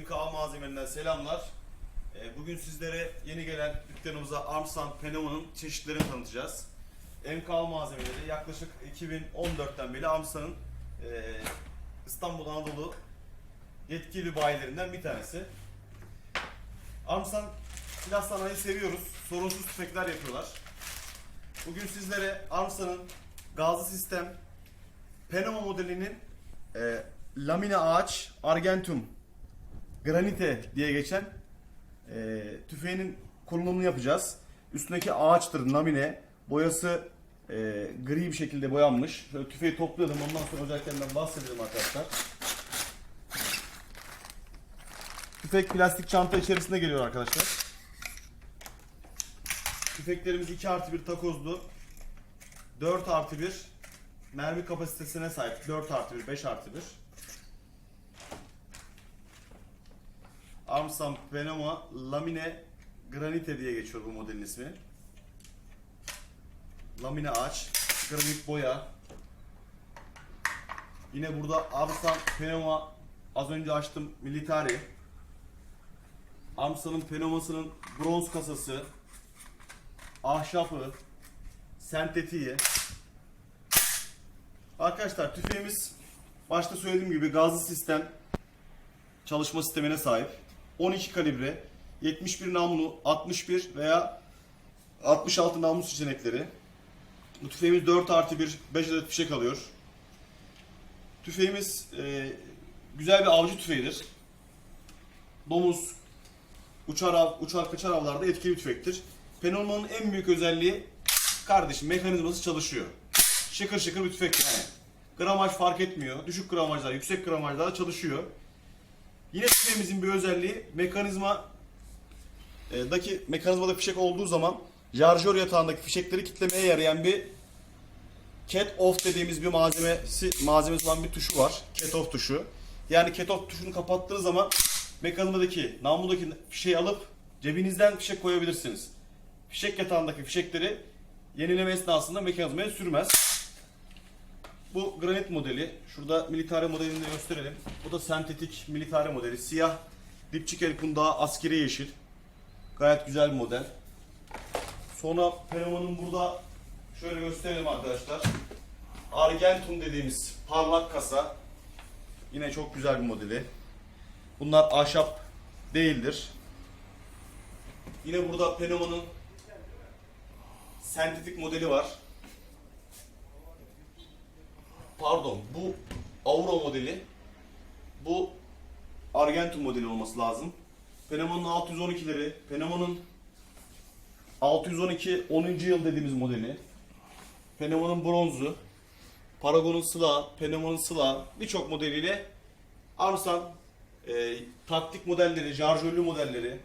MKA malzemelerinden selamlar. Ee, Bugün sizlere yeni gelen dükkanımıza Armstrong Pneuma'nın çeşitlerini tanıtacağız. MKA malzemeleri yaklaşık 2014'ten beri Armstrong'ın e, İstanbul Anadolu yetkili bayilerinden bir tanesi. Armstrong silah sanayi seviyoruz. Sorunsuz tüfekler yapıyorlar. Bugün sizlere Armstrong'ın gazlı sistem Pneuma modelinin e, lamine ağaç Argentum Granite diye geçen e, tüfeğinin kullanımını yapacağız. Üstündeki ağaçtır lamine. Boyası e, gri bir şekilde boyanmış. Şöyle tüfeği topladım. Ondan sonra özelliklerinden bahsedelim arkadaşlar. Tüfek plastik çanta içerisinde geliyor arkadaşlar. Tüfeklerimiz 2 artı 1 takozlu. 4 artı 1 mermi kapasitesine sahip. 4 artı 1, 5 artı 1. Armstrong Pneuma Lamine Granite diye geçiyor bu modelin ismi. Lamine ağaç, granit boya. Yine burada Armstrong Pneuma az önce açtım Militari. Armstrong'ın Pneuma'sının bronz kasası, ahşapı, sentetiği. Arkadaşlar tüfeğimiz başta söylediğim gibi gazlı sistem çalışma sistemine sahip. 12 kalibre, 71 namlu, 61 veya 66 namlu seçenekleri. Bu tüfeğimiz 4 artı 1, 5 adet fişek alıyor. Tüfeğimiz e, güzel bir avcı tüfeğidir. Domuz, uçar av, uçar kaçar avlarda etkili bir tüfektir. Pneuma'nın en büyük özelliği kardeşim mekanizması çalışıyor. Şıkır şıkır bir tüfek yani. Gramaj fark etmiyor. Düşük gramajlar, yüksek gramajlarda çalışıyor. Yine tüfeğimizin bir özelliği mekanizma e, daki mekanizmada fişek olduğu zaman şarjör yatağındaki fişekleri kitlemeye yarayan bir cat off dediğimiz bir malzemesi malzemesi olan bir tuşu var. Cat off tuşu. Yani cat off tuşunu kapattığınız zaman mekanizmadaki namludaki fişeği alıp cebinizden fişek koyabilirsiniz. Fişek yatağındaki fişekleri yenileme esnasında mekanizmaya sürmez. Bu granit modeli. Şurada militare modelini de gösterelim. Bu da sentetik militare modeli. Siyah dipçik el kundağı askeri yeşil. Gayet güzel bir model. Sonra Pneuma'nın burada şöyle gösterelim arkadaşlar. Argentum dediğimiz parlak kasa. Yine çok güzel bir modeli. Bunlar ahşap değildir. Yine burada Pneuma'nın sentetik modeli var. Pardon, bu Auro modeli. Bu Argentum modeli olması lazım. Pneuma'nın 612'leri, Pneuma'nın 612 10. yıl dediğimiz modeli. Pneuma'nın bronzu, Paragon'un sıla, Pneuma'nın sıla birçok modeliyle Armstrong e, taktik modelleri, şarjörlü modelleri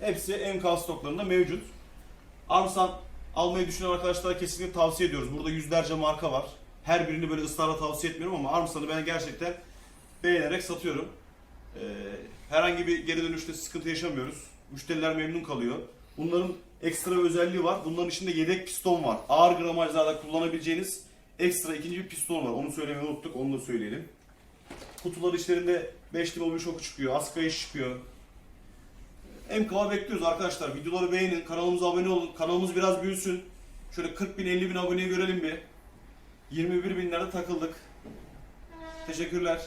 hepsi MK stoklarında mevcut. Armstrong almayı düşünen arkadaşlara kesinlikle tavsiye ediyoruz. Burada yüzlerce marka var. Her birini böyle ısrarla tavsiye etmiyorum ama Armstrong'ı ben gerçekten beğenerek satıyorum. Ee, herhangi bir geri dönüşte sıkıntı yaşamıyoruz. Müşteriler memnun kalıyor. Bunların ekstra bir özelliği var. Bunların içinde yedek piston var. Ağır gramajlarda kullanabileceğiniz ekstra ikinci bir piston var. Onu söylemeyi unuttuk. Onu da söyleyelim. Kutular içlerinde 5 mobil şoku çıkıyor. Askayış çıkıyor. MK'a bekliyoruz arkadaşlar. Videoları beğenin. Kanalımıza abone olun. Kanalımız biraz büyüsün. Şöyle 40 bin 50 bin aboneyi görelim bir. 21 binlerde takıldık. Teşekkürler.